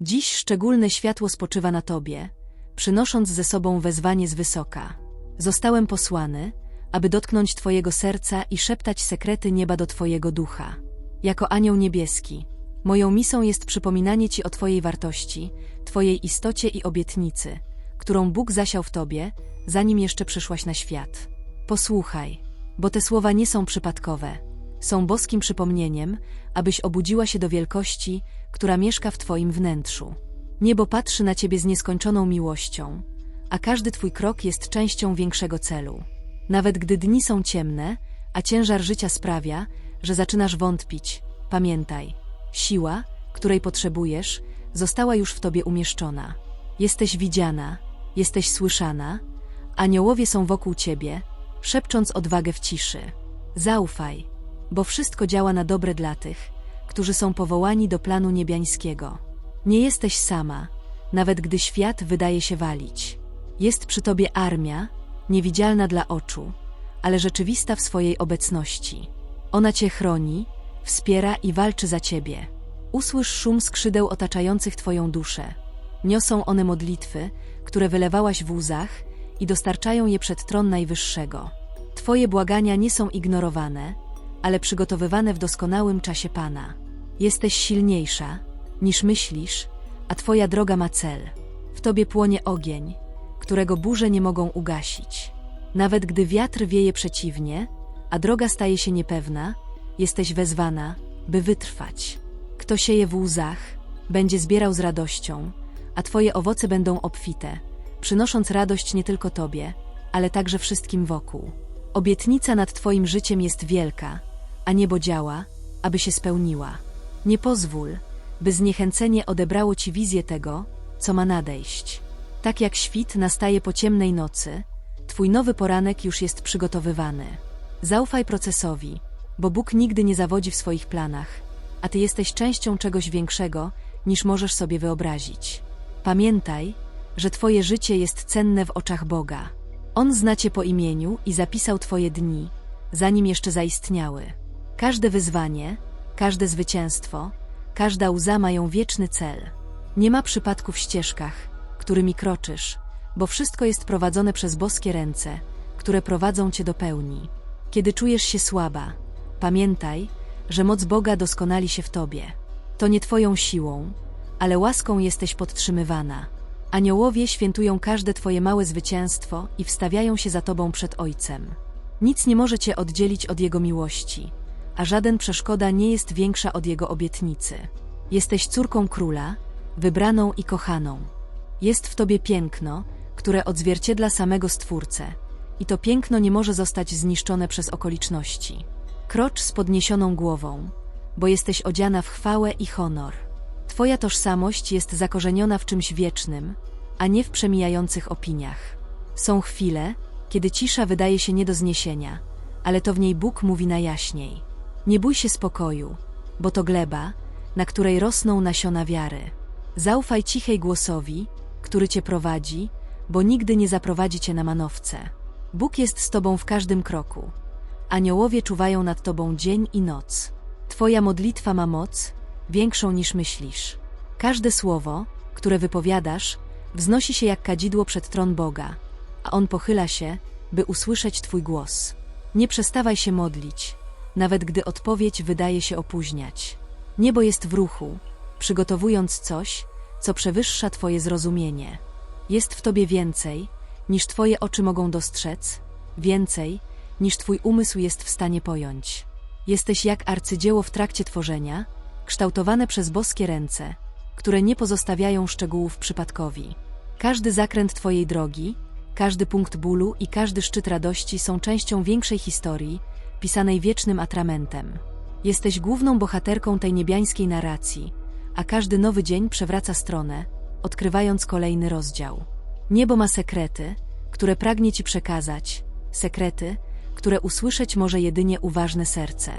Dziś szczególne światło spoczywa na tobie, przynosząc ze sobą wezwanie z wysoka. Zostałem posłany, aby dotknąć twojego serca i szeptać sekrety nieba do twojego ducha. Jako anioł niebieski, moją misją jest przypominanie ci o twojej wartości, twojej istocie i obietnicy, którą Bóg zasiał w tobie, zanim jeszcze przyszłaś na świat. Posłuchaj, bo te słowa nie są przypadkowe. Są boskim przypomnieniem, abyś obudziła się do wielkości, która mieszka w twoim wnętrzu. Niebo patrzy na ciebie z nieskończoną miłością, a każdy twój krok jest częścią większego celu. Nawet gdy dni są ciemne, a ciężar życia sprawia, że zaczynasz wątpić, pamiętaj, siła, której potrzebujesz, została już w tobie umieszczona. Jesteś widziana, jesteś słyszana, aniołowie są wokół ciebie, szepcząc odwagę w ciszy. Zaufaj, bo wszystko działa na dobre dla tych, którzy są powołani do planu niebiańskiego. Nie jesteś sama, nawet gdy świat wydaje się walić. Jest przy tobie armia, niewidzialna dla oczu, ale rzeczywista w swojej obecności. Ona cię chroni, wspiera i walczy za ciebie. Usłysz szum skrzydeł otaczających twoją duszę. Niosą one modlitwy, które wylewałaś w łzach i dostarczają je przed tron Najwyższego. Twoje błagania nie są ignorowane, ale przygotowywane w doskonałym czasie Pana. Jesteś silniejsza, niż myślisz, a Twoja droga ma cel. W Tobie płonie ogień, którego burze nie mogą ugasić. Nawet gdy wiatr wieje przeciwnie, a droga staje się niepewna, jesteś wezwana, by wytrwać. Kto sieje w łzach, będzie zbierał z radością, a Twoje owoce będą obfite, przynosząc radość nie tylko Tobie, ale także wszystkim wokół. Obietnica nad Twoim życiem jest wielka, a niebo działa, aby się spełniła. Nie pozwól, by zniechęcenie odebrało Ci wizję tego, co ma nadejść. Tak jak świt nastaje po ciemnej nocy, Twój nowy poranek już jest przygotowywany. Zaufaj procesowi, bo Bóg nigdy nie zawodzi w swoich planach, a Ty jesteś częścią czegoś większego, niż możesz sobie wyobrazić. Pamiętaj, że Twoje życie jest cenne w oczach Boga. On zna Cię po imieniu i zapisał Twoje dni, zanim jeszcze zaistniały. Każde wyzwanie, każde zwycięstwo, każda łza mają wieczny cel. Nie ma przypadku w ścieżkach, którymi kroczysz, bo wszystko jest prowadzone przez boskie ręce, które prowadzą Cię do pełni. Kiedy czujesz się słaba, pamiętaj, że moc Boga doskonali się w Tobie. To nie Twoją siłą, ale łaską jesteś podtrzymywana. Aniołowie świętują każde Twoje małe zwycięstwo i wstawiają się za Tobą przed Ojcem. Nic nie może Cię oddzielić od Jego miłości, a żaden przeszkoda nie jest większa od Jego obietnicy. Jesteś córką króla, wybraną i kochaną. Jest w Tobie piękno, które odzwierciedla samego Stwórcę, i to piękno nie może zostać zniszczone przez okoliczności. Krocz z podniesioną głową, bo jesteś odziana w chwałę i honor. Twoja tożsamość jest zakorzeniona w czymś wiecznym, a nie w przemijających opiniach. Są chwile, kiedy cisza wydaje się nie do zniesienia, ale to w niej Bóg mówi najjaśniej. Nie bój się spokoju, bo to gleba, na której rosną nasiona wiary. Zaufaj cichej głosowi, który cię prowadzi, bo nigdy nie zaprowadzi cię na manowce. Bóg jest z tobą w każdym kroku. Aniołowie czuwają nad tobą dzień i noc. Twoja modlitwa ma moc, większą niż myślisz. Każde słowo, które wypowiadasz, wznosi się jak kadzidło przed tron Boga, a On pochyla się, by usłyszeć Twój głos. Nie przestawaj się modlić, nawet gdy odpowiedź wydaje się opóźniać. Niebo jest w ruchu, przygotowując coś, co przewyższa Twoje zrozumienie. Jest w Tobie więcej, niż Twoje oczy mogą dostrzec, więcej, niż Twój umysł jest w stanie pojąć. Jesteś jak arcydzieło w trakcie tworzenia, kształtowane przez boskie ręce, które nie pozostawiają szczegółów przypadkowi. Każdy zakręt Twojej drogi, każdy punkt bólu i każdy szczyt radości są częścią większej historii, pisanej wiecznym atramentem. Jesteś główną bohaterką tej niebiańskiej narracji, a każdy nowy dzień przewraca stronę, odkrywając kolejny rozdział. Niebo ma sekrety, które pragnie Ci przekazać, sekrety, które usłyszeć może jedynie uważne serce.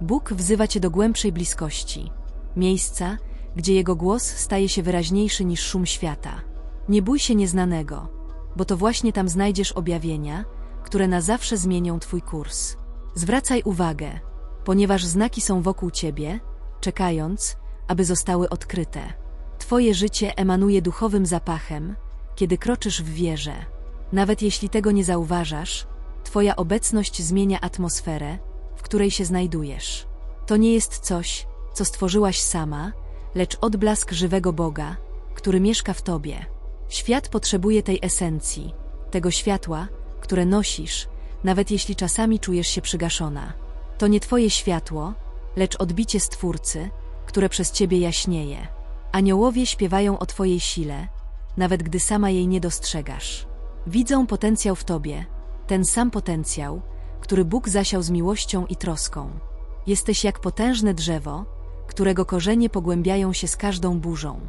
Bóg wzywa Cię do głębszej bliskości, miejsca, gdzie Jego głos staje się wyraźniejszy niż szum świata. Nie bój się nieznanego, bo to właśnie tam znajdziesz objawienia, które na zawsze zmienią Twój kurs. Zwracaj uwagę, ponieważ znaki są wokół Ciebie, czekając, aby zostały odkryte. Twoje życie emanuje duchowym zapachem, kiedy kroczysz w wierze. Nawet jeśli tego nie zauważasz, Twoja obecność zmienia atmosferę, w której się znajdujesz. To nie jest coś, co stworzyłaś sama, lecz odblask żywego Boga, który mieszka w Tobie. Świat potrzebuje tej esencji, tego światła, które nosisz, nawet jeśli czasami czujesz się przygaszona. To nie Twoje światło, lecz odbicie Stwórcy, które przez Ciebie jaśnieje. Aniołowie śpiewają o Twojej sile, nawet gdy sama jej nie dostrzegasz. Widzą potencjał w Tobie, ten sam potencjał, który Bóg zasiał z miłością i troską. Jesteś jak potężne drzewo, którego korzenie pogłębiają się z każdą burzą.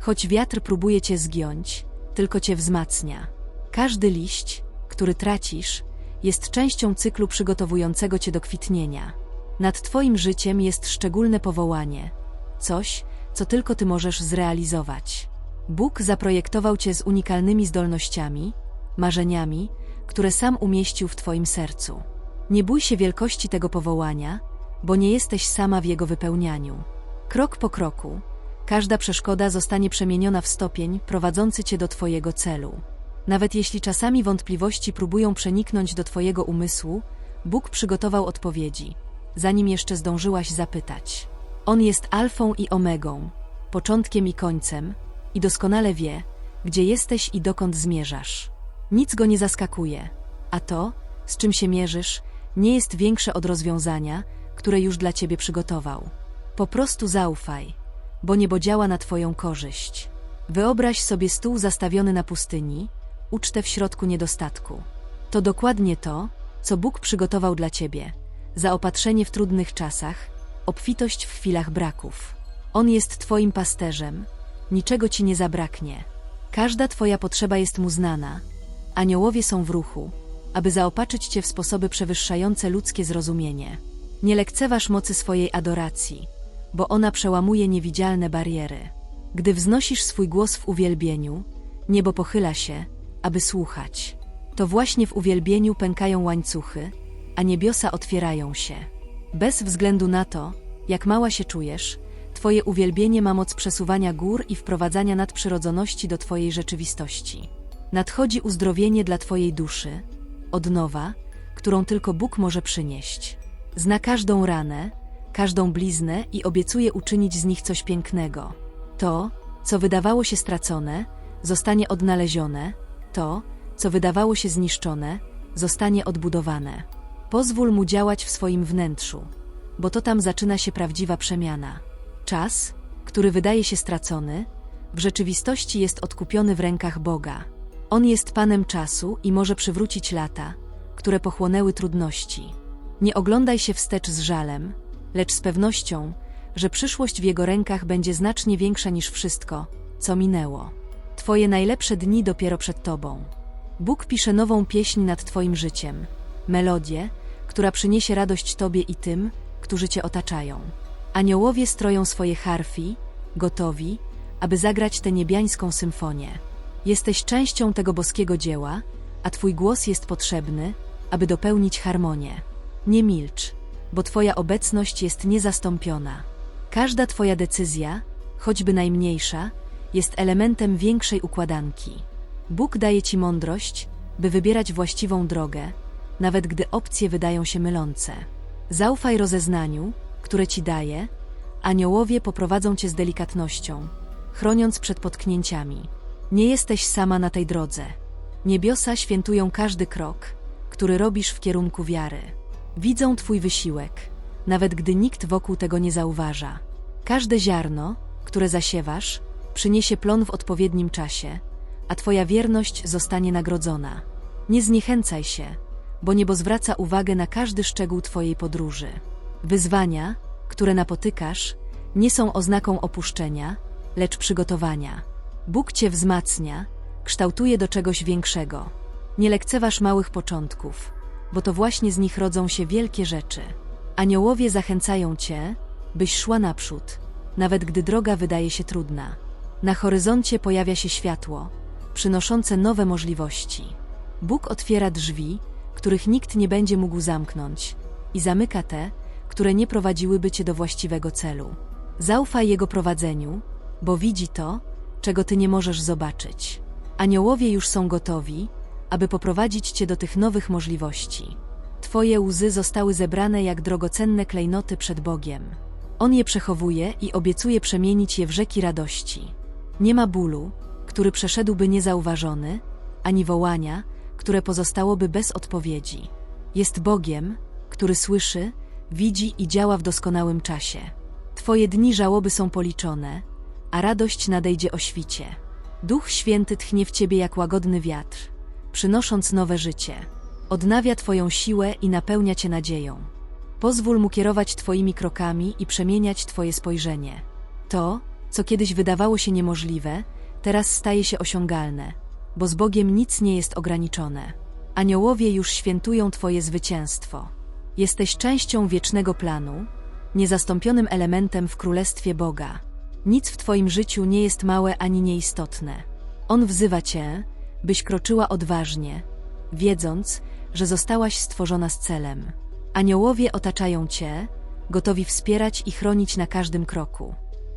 Choć wiatr próbuje cię zgiąć, tylko cię wzmacnia. Każdy liść, który tracisz, jest częścią cyklu przygotowującego cię do kwitnienia. Nad twoim życiem jest szczególne powołanie, coś, co tylko ty możesz zrealizować. Bóg zaprojektował cię z unikalnymi zdolnościami, marzeniami, które sam umieścił w twoim sercu. Nie bój się wielkości tego powołania, bo nie jesteś sama w jego wypełnianiu. Krok po kroku, każda przeszkoda zostanie przemieniona w stopień prowadzący cię do twojego celu. Nawet jeśli czasami wątpliwości próbują przeniknąć do twojego umysłu, Bóg przygotował odpowiedzi, zanim jeszcze zdążyłaś zapytać. On jest alfą i omegą, początkiem i końcem, i doskonale wie, gdzie jesteś i dokąd zmierzasz. Nic go nie zaskakuje, a to, z czym się mierzysz, nie jest większe od rozwiązania, które już dla ciebie przygotował. Po prostu zaufaj, bo niebo działa na twoją korzyść. Wyobraź sobie stół zastawiony na pustyni, ucztę w środku niedostatku. To dokładnie to, co Bóg przygotował dla ciebie. Zaopatrzenie w trudnych czasach, obfitość w chwilach braków. On jest twoim pasterzem, niczego ci nie zabraknie. Każda twoja potrzeba jest mu znana. Aniołowie są w ruchu, aby zaopatrzyć cię w sposoby przewyższające ludzkie zrozumienie. Nie lekceważ mocy swojej adoracji, bo ona przełamuje niewidzialne bariery. Gdy wznosisz swój głos w uwielbieniu, niebo pochyla się, aby słuchać. To właśnie w uwielbieniu pękają łańcuchy, a niebiosa otwierają się. Bez względu na to, jak mała się czujesz, Twoje uwielbienie ma moc przesuwania gór i wprowadzania nadprzyrodzoności do Twojej rzeczywistości. Nadchodzi uzdrowienie dla Twojej duszy, odnowa, którą tylko Bóg może przynieść. Zna każdą ranę, każdą bliznę i obiecuje uczynić z nich coś pięknego. To, co wydawało się stracone, zostanie odnalezione, to, co wydawało się zniszczone, zostanie odbudowane. Pozwól mu działać w swoim wnętrzu, bo to tam zaczyna się prawdziwa przemiana. Czas, który wydaje się stracony, w rzeczywistości jest odkupiony w rękach Boga. On jest Panem czasu i może przywrócić lata, które pochłonęły trudności. Nie oglądaj się wstecz z żalem, lecz z pewnością, że przyszłość w Jego rękach będzie znacznie większa niż wszystko, co minęło. Twoje najlepsze dni dopiero przed Tobą. Bóg pisze nową pieśń nad Twoim życiem, melodię, która przyniesie radość Tobie i tym, którzy Cię otaczają. Aniołowie stroją swoje harfi, gotowi, aby zagrać tę niebiańską symfonię. Jesteś częścią tego boskiego dzieła, a Twój głos jest potrzebny, aby dopełnić harmonię. Nie milcz, bo Twoja obecność jest niezastąpiona. Każda Twoja decyzja, choćby najmniejsza, jest elementem większej układanki. Bóg daje Ci mądrość, by wybierać właściwą drogę, nawet gdy opcje wydają się mylące. Zaufaj rozeznaniu, które Ci daje, aniołowie poprowadzą Cię z delikatnością, chroniąc przed potknięciami. Nie jesteś sama na tej drodze. Niebiosa świętują każdy krok, który robisz w kierunku wiary. Widzą Twój wysiłek, nawet gdy nikt wokół tego nie zauważa. Każde ziarno, które zasiewasz, przyniesie plon w odpowiednim czasie, a Twoja wierność zostanie nagrodzona. Nie zniechęcaj się, bo niebo zwraca uwagę na każdy szczegół Twojej podróży. Wyzwania, które napotykasz, nie są oznaką opuszczenia, lecz przygotowania. Bóg Cię wzmacnia, kształtuje do czegoś większego. Nie lekceważ małych początków, bo to właśnie z nich rodzą się wielkie rzeczy. Aniołowie zachęcają Cię, byś szła naprzód, nawet gdy droga wydaje się trudna. Na horyzoncie pojawia się światło, przynoszące nowe możliwości. Bóg otwiera drzwi, których nikt nie będzie mógł zamknąć, i zamyka te, które nie prowadziłyby Cię do właściwego celu. Zaufaj Jego prowadzeniu, bo widzi to, czego ty nie możesz zobaczyć. Aniołowie już są gotowi, aby poprowadzić cię do tych nowych możliwości. Twoje łzy zostały zebrane jak drogocenne klejnoty przed Bogiem. On je przechowuje i obiecuje przemienić je w rzeki radości. Nie ma bólu, który przeszedłby niezauważony, ani wołania, które pozostałoby bez odpowiedzi. Jest Bogiem, który słyszy, widzi i działa w doskonałym czasie. Twoje dni żałoby są policzone, a radość nadejdzie o świcie. Duch Święty tchnie w ciebie jak łagodny wiatr, przynosząc nowe życie. Odnawia Twoją siłę i napełnia Cię nadzieją. Pozwól Mu kierować Twoimi krokami i przemieniać Twoje spojrzenie. To, co kiedyś wydawało się niemożliwe, teraz staje się osiągalne, bo z Bogiem nic nie jest ograniczone. Aniołowie już świętują Twoje zwycięstwo. Jesteś częścią wiecznego planu, niezastąpionym elementem w Królestwie Boga. Nic w Twoim życiu nie jest małe ani nieistotne. On wzywa Cię, byś kroczyła odważnie, wiedząc, że zostałaś stworzona z celem. Aniołowie otaczają Cię, gotowi wspierać i chronić na każdym kroku.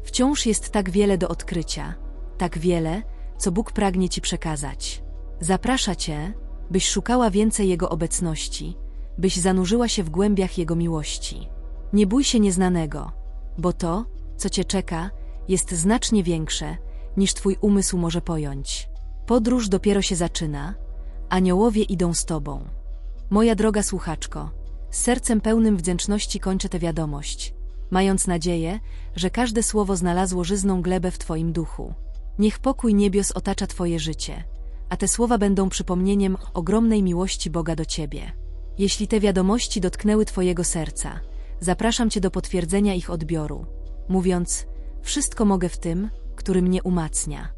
Wciąż jest tak wiele do odkrycia, tak wiele, co Bóg pragnie Ci przekazać. Zaprasza Cię, byś szukała więcej Jego obecności, byś zanurzyła się w głębiach Jego miłości. Nie bój się nieznanego, bo to, co Cię czeka, jest znacznie większe, niż Twój umysł może pojąć. Podróż dopiero się zaczyna, aniołowie idą z Tobą. Moja droga słuchaczko, z sercem pełnym wdzięczności kończę tę wiadomość, mając nadzieję, że każde słowo znalazło żyzną glebę w Twoim duchu. Niech pokój niebios otacza Twoje życie, a te słowa będą przypomnieniem ogromnej miłości Boga do Ciebie. Jeśli te wiadomości dotknęły Twojego serca, zapraszam Cię do potwierdzenia ich odbioru, mówiąc: Wszystko mogę w tym, który mnie umacnia.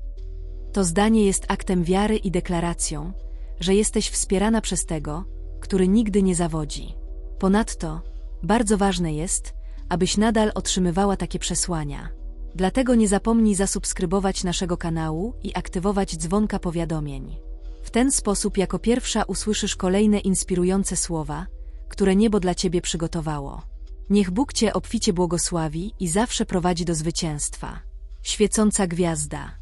To zdanie jest aktem wiary i deklaracją, że jesteś wspierana przez tego, który nigdy nie zawodzi. Ponadto, bardzo ważne jest, abyś nadal otrzymywała takie przesłania. Dlatego nie zapomnij zasubskrybować naszego kanału i aktywować dzwonka powiadomień. W ten sposób jako pierwsza usłyszysz kolejne inspirujące słowa, które niebo dla Ciebie przygotowało. Niech Bóg Cię obficie błogosławi i zawsze prowadzi do zwycięstwa. Świecąca gwiazda.